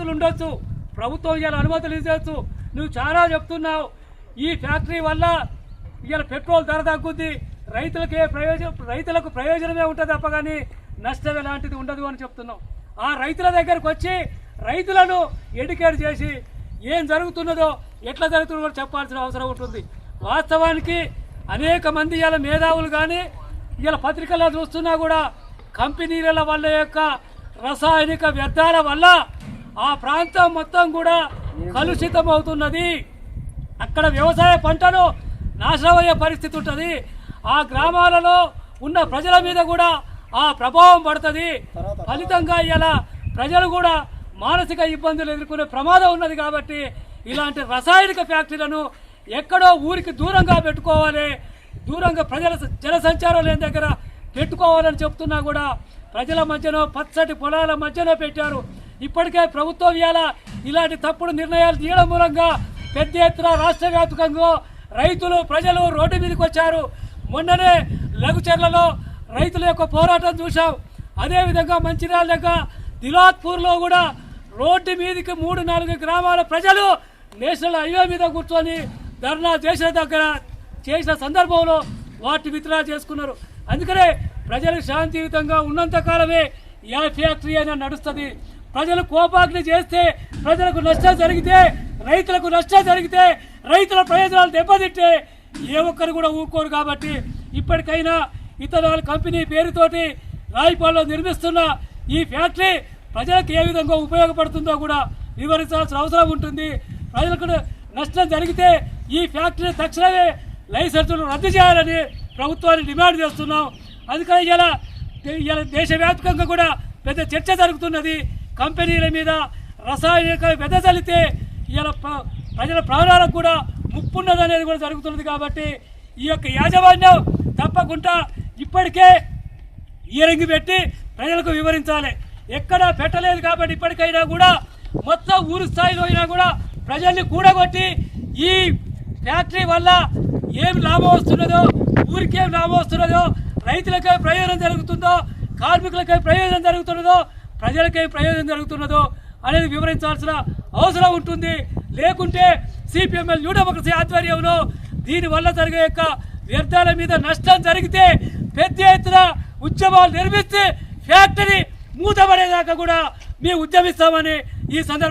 అనుమతులు ఉండొచ్చు. ప్రభుత్వం ఇవాళ అనుమతులు ఇవ్వచ్చు నువ్వు చాలా చెప్తున్నావు. ఈ ఫ్యాక్టరీ వల్ల ఇవాళ పెట్రోల్ ధర తగ్గుద్ది. రైతులకే ప్రయోజనం రైతులకు ప్రయోజనమే ఉంటుంది తప్ప కానీ నష్టం ఎలాంటిది ఉండదు అని చెప్తున్నావు. ఆ రైతుల దగ్గరకు వచ్చి రైతులను ఎడ్యుకేట్ చేసి ఏం జరుగుతున్నదో ఎట్లా జరుగుతున్నదో చెప్పాల్సిన అవసరం ఉంటుంది. వాస్తవానికి అనేక మంది ఇవాళ మేధావులు కానీ ఇలా పత్రికల్లో చూస్తున్నా కూడా కంపెనీల వల్ల యొక్క రసాయనిక వ్యర్థాల వల్ల ఆ ప్రాంతం మొత్తం కూడా కలుషితం అవుతున్నది అక్కడ వ్యవసాయ పంటలు నాశనమయ్యే పరిస్థితి ఉంటుంది. ఆ గ్రామాలలో ఉన్న ప్రజల మీద కూడా ఆ ప్రభావం పడుతుంది. ఫలితంగా ఇలా ప్రజలు కూడా మానసిక ఇబ్బందులు ఎదుర్కొనే ప్రమాదం ఉన్నది కాబట్టి ఇలాంటి రసాయనిక ఫ్యాక్టరీలను ఎక్కడో ఊరికి దూరంగా పెట్టుకోవాలి. దూరంగా ప్రజల జన సంచారం లేని దగ్గర పెట్టుకోవాలని చెప్తున్నా కూడా ప్రజల మధ్యలో పచ్చటి పొలాల మధ్యలో పెట్టారు. ఇప్పటికే ప్రభుత్వం ఇవాళ ఇలాంటి తప్పుడు నిర్ణయాలు తీయడం మూలంగా పెద్ద ఎత్తున రాష్ట్ర వ్యాప్తంగా రైతులు ప్రజలు రోడ్డు మీదకి వచ్చారు. మొన్ననే లఘుచర్లలో రైతుల యొక్క పోరాటం చూశాం. అదేవిధంగా మంచిర్యాల దగ్గర దిలాత్పూర్లో కూడా రోడ్డు మీదకి మూడు నాలుగు గ్రామాల ప్రజలు నేషనల్ హైవే మీద కూర్చొని ధర్నా చేసిన దగ్గర చేసిన సందర్భంలో వాటి విత్డ్రా చేసుకున్నారు. అందుకనే ప్రజలు శాంతియుతంగా ఉన్నంతకాలమే ఏ ఫ్యాక్టరీ అయినా నడుస్తుంది. ప్రజలు కోపాగ్ని చేస్తే ప్రజలకు నష్టం జరిగితే రైతులకు నష్టం జరిగితే రైతుల ప్రయోజనాలు దెబ్బతింటే ఏ ఒక్కరు కూడా ఊరుకోరు కాబట్టి ఇప్పటికైనా ఇతరాల కంపెనీ పేరుతోటి రాయపాల్లో నిర్మిస్తున్న ఈ ఫ్యాక్టరీ ప్రజలకు ఏ విధంగా ఉపయోగపడుతుందో కూడా వివరించాల్సిన అవసరం ఉంటుంది. ప్రజలకు నష్టం జరిగితే ఈ ఫ్యాక్టరీ తక్షణమే లైసెన్సులు రద్దు చేయాలని ప్రభుత్వాన్ని డిమాండ్ చేస్తున్నాం. అందుకని ఇలా ఇలా దేశవ్యాప్తంగా కూడా పెద్ద చర్చ జరుగుతున్నది. కంపెనీల మీద రసాయనిక వెదజల్లితే ఇలా ప్ర- ప్రజల ప్రాణాలకు కూడా ముప్పున్నది అనేది కూడా జరుగుతున్నది కాబట్టి ఈ యొక్క యాజమాన్యం తప్పకుండా ఇప్పటికే ఇయరింగ్ పెట్టి ప్రజలకు వివరించాలి. ఎక్కడా పెట్టలేదు కాబట్టి ఇప్పటికైనా కూడా మొత్తం ఊరు స్థాయిలో అయినా కూడా ప్రజల్ని కూడగొట్టి ఈ ఫ్యాక్టరీ వల్ల ఏం లాభం వస్తున్నదో ఊరికేం లాభం వస్తున్నదో రైతులకే ప్రయోజనం జరుగుతుందో కార్మికులకే ప్రయోజనం జరుగుతున్నదో ప్రజలకే ప్రయోజనం జరుగుతున్నదో అనేది వివరించాల్సిన అవసరం ఉంటుంది. లేకుంటే సిపిఎంఎల్ న్యూ డెమోక్రసీ ఆధ్వర్యంలో దీనివల్ల జరిగే యొక్క వ్యర్థాల మీద నష్టం జరిగితే పెద్ద ఎత్తున ఉద్యమాలు నిర్మిస్తే ఫ్యాక్టరీ మూతపడేదాకా కూడా మేము ఉద్యమిస్తామని ఈ సందర్భంగా